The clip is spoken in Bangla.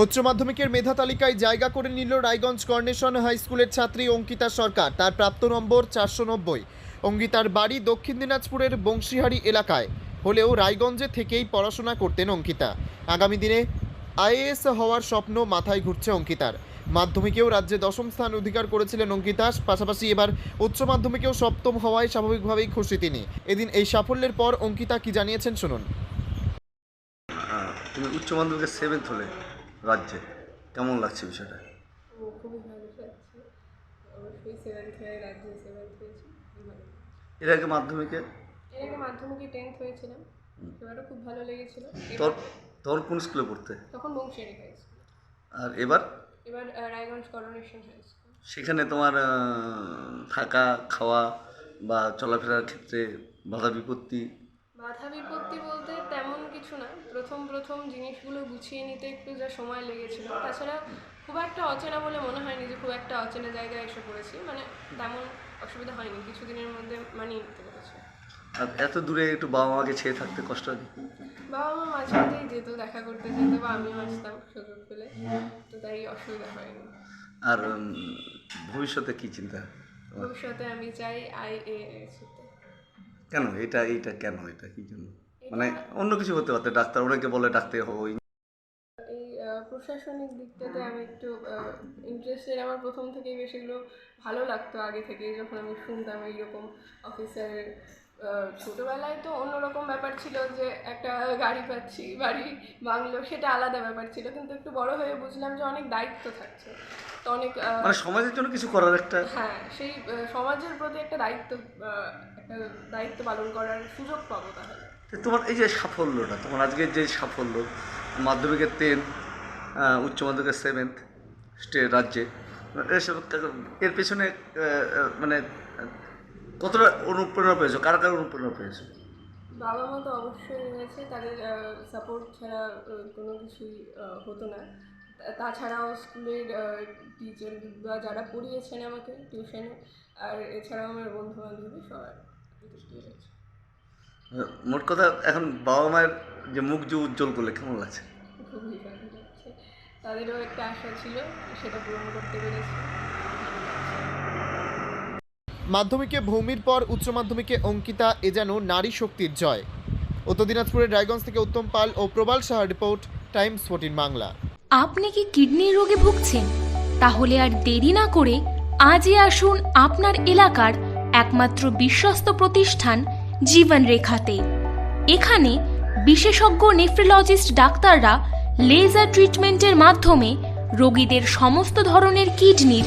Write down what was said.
উচ্চ মাধ্যমিকের মেধা তালিকায় জায়গা করে নিল রায়গঞ্জ কর্নেশন হাই স্কুলের ছাত্রী অঙ্কিতা সরকার। তার প্রাপ্ত নম্বর চারশো নব্বই। অঙ্কিতার বাড়ি দক্ষিণ দিনাজপুরের বংশীহারি এলাকায়। হলেও রায়গঞ্জে থেকেই পড়াশোনা করতেন অঙ্কিতা। আগামী দিনে আইএএস হওয়ার স্বপ্ন মাথায় ঘুরছে অঙ্কিতার। মাধ্যমিকেও রাজ্যে দশম স্থান অধিকার করেছিলেন অঙ্কিতা। পাশাপাশি এবার উচ্চ মাধ্যমিকেও সপ্তম হওয়ায় স্বাভাবিকভাবেই খুশি তিনি। এদিন এই সাফল্যের পর অঙ্কিতা কি জানিয়েছেন শুনুন। উচ্চ মাধ্যমিকে সেভেন্থ হলে। রাজ্যে? কেমন লাগছে বিষয়টা? খুবই ভালো লাগছে। অবশ্যই সেভেন্থ হয়ে রাজ্যে সেভেন্থ হয়েছি খুবই এর আগে মাধ্যমিকে? এর আগে মাধ্যমিকে টেন্থ হয়েছিলাম। এবারও খুব ভালো লেগেছিল। তোর তোর কোন স্কুলে পড়তে? তখন বংশিয়ারি হাই আর এবার? এবার রায়গঞ্জ করোনেশন হাই সেখানে তোমার থাকা খাওয়া বা চলাফেরার ক্ষেত্রে বাধা বিপত্তি বাধা বিপত্তি বলতে তেমন কিছু না। প্রথম প্রথম জিনিসগুলো গুছিয়ে নিতে একটু যা সময় লেগেছিল। তাছাড়া খুব একটা অচেনা বলে মনে হয়নি যে খুব একটা অচেনা জায়গায় এসে পড়েছি। মানে তেমন অসুবিধা হয়নি। কিছুদিনের মধ্যে মানিয়ে নিতে পেরেছি। এত দূরে একটু বাবা মাকে ছেড়ে থাকতে কষ্ট হয় বাবা মা মাঝে মাঝেই যেত দেখা করতে যেত বা আমিও আসতাম সুযোগ পেলে। তো তাই অসুবিধা হয়নি। আর ভবিষ্যতে কি চিন্তা? ভবিষ্যতে আমি চাই আই এ এস হতে কেন? এটা এটা কেন? এটা কি জন্য? মানে অন্য কিছু হতে পারতে ডাক্তার অনেকে বলে ডাক্তার হই এই প্রশাসনিক দিকটাতে আমি একটু ইন্টারেস্টেড আমার প্রথম থেকেই বেশ এগুলো ভালো লাগতো আগে থেকে যখন আমি শুনতাম এইরকম অফিসারের ছোটোবেলায় তো অন্যরকম ব্যাপার ছিল যে একটা গাড়ি পাচ্ছি বাড়ি বাংলো সেটা আলাদা ব্যাপার ছিল। কিন্তু একটু বড় হয়ে বুঝলাম যে অনেক দায়িত্ব থাকছে। তো অনেক মানে সমাজের জন্য কিছু করার একটা হ্যাঁ সেই সমাজের প্রতি একটা দায়িত্ব একটা দায়িত্ব পালন করার সুযোগ পাবো তাহলে। তো তোমার এই যে সাফল্যটা তোমার আজকের যে সাফল্য মাধ্যমিকের টেন উচ্চ মাধ্যমিকের সেভেন্থ স্টে রাজ্যে এসব এর পেছনে মানে কতটা অনুপ্রেরণা পেয়েছ? কার কার অনুপ্রেরণা পেয়েছ? বাবা মা তো অবশ্যই রয়েছে তাদের সাপোর্ট ছাড়া কোনো কিছুই হতো না। তাছাড়াও স্কুলের টিচার বা যারা পড়িয়েছেন আমাকে টিউশনে আর এছাড়াও আমার বন্ধু বান্ধবী সবার আহ, মোট কথা এখন বাবা মায়ের যে মুখ যে উজ্জ্বল করলে কেমন লাগছে? খুবই ভালো লাগছে। তাদেরও একটা আশা ছিল সেটা পূরণ করতে পেরেছি। মাধ্যমিকে ভৌমির পর উচ্চ মাধ্যমিকে অঙ্কিতা, এ যেন নারী শক্তির জয়। উত্তর দিনাজপুরের রায়গঞ্জ থেকে উত্তম পাল ও Prabal Saha report, Times fourteen Bangla. আপনি কি কিডনির রোগে ভুগছেন? তাহলে আর দেরি না করে আজই আসুন আপনার এলাকার একমাত্র বিশ্বস্ত প্রতিষ্ঠান জীবন রেখাতে এখানে বিশেষজ্ঞ নেফ্রোলজিস্ট ডাক্তাররা লেজার ট্রিটমেন্টের মাধ্যমে রোগীদের সমস্ত ধরনের কিডনির